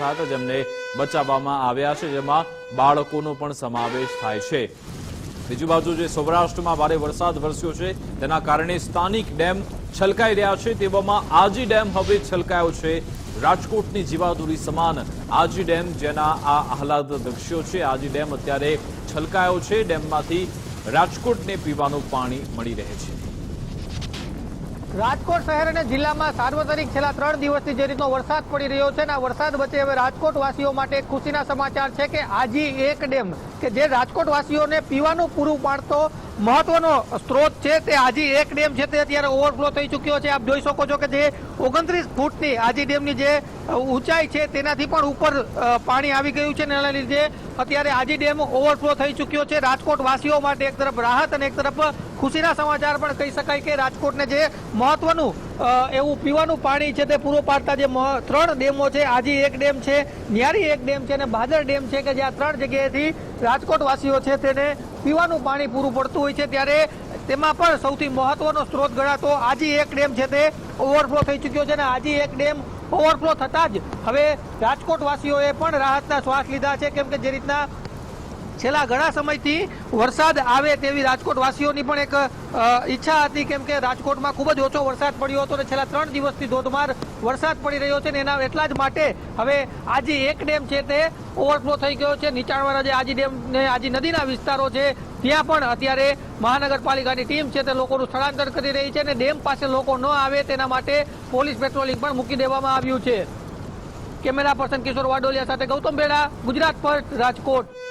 હતા જેમને બચાવવામાં આવ્યા છે, જેમાં બાળકોનો પણ સમાવેશ થાય છે. બીજી બાજુ જે સૌરાષ્ટ્રમાં ભારે વરસાદ વરસ્યો છે, તેના કારણે સ્થાનિક ડેમ છલકાઈ રહ્યા છે, તેવામાં આજી ડેમ હવે છલકાયો છે. રાજકોટની જીવાદોરી સમાન આજી ડેમ જેના આ આહલાદ દ્રશ્યો છે, આજી ડેમ અત્યારે છલકાયો છે. ડેમમાંથી રાજકોટને પીવાનું પાણી મળી રહે છે. રાજકોટ શહેર અને જિલ્લામાં સાર્વત્રિક છેલ્લા ત્રણ દિવસથી જે રીતનો વરસાદ પડી રહ્યો છે અને આ વરસાદ વચ્ચે હવે રાજકોટવાસીઓ માટે ખુશીના સમાચાર છે કે આજી એક ડેમ કે જે રાજકોટ વાસીઓને પીવાનું પૂરું પાડતો મહત્વનો સ્ત્રોત છે તે આજી એક ડેમ છે તે અત્યારે ઓવરફ્લો થઈ ચૂક્યો છે. આપ જોઈ શકો છો કે જે ઓગણત્રીસ ફૂટની આજી ડેમની જે ઊંચાઈ છે તેનાથી પણ ઉપર પાણી આવી ગયું છે એના લીધે અત્યારે આજી ડેમ ઓવરફ્લો થઈ ચૂક્યો છે. રાજકોટ વાસીઓ માટે એક તરફ રાહત અને એક તરફ ખુશીના સમાચાર પણ કહી શકાય કે રાજકોટને જે મહત્વનું એવું પીવાનું પાણી છે તે પૂરું પાડતા જે ત્રણ ડેમો છે, આજી એક ડેમ છે, ન્યારી એક ડેમ છે અને ભાદર ડેમ છે કે જ્યાં ત્રણ જગ્યાએથી રાજકોટવાસીઓ છે તેને પીવાનું પાણી પૂરું પડતું હોય છે ત્યારે તેમાં પણ સૌથી મહત્વનો સ્ત્રોત ગણાતો આજી એક ડેમ છે તે ઓવરફ્લો થઈ ચૂક્યો છે અને આજી એક ડેમ ઓવરફ્લો થતા જ હવે રાજકોટવાસીઓએ પણ રાહતના શ્વાસ લીધા છે, કેમ કે જે રીતના છેલ્લા ઘણા સમયથી વરસાદ આવે તેવી રાજકોટવાસીઓની પણ એક ઈચ્છા હતી કેમ કે રાજકોટમાં ખૂબ જ ઓછો વરસાદ પડ્યો હતો અને છેલ્લા ત્રણ દિવસથી ધોધમાર વરસાદ પડી રહ્યો છે ને એના એટલા જ માટે હવે આજે એક ડેમ છે તે ઓવરફ્લો થઈ ગયો છે. નીચાણવાળા જે આજી ડેમ ને આજી નદીના વિસ્તારો છે, ત્યાં પણ અત્યારે મહાનગરપાલિકાની ટીમ છે તે લોકોનું સ્થળાંતર કરી રહી છે અને ડેમ પાસે લોકો ન આવે તેના માટે પોલીસ પેટ્રોલિંગ પણ મૂકી દેવામાં આવ્યું છે. કેમેરા પર્સન કિશોર વાડોલિયા સાથે ગૌતમ બેડા ગુજરાત પર રાજકોટ.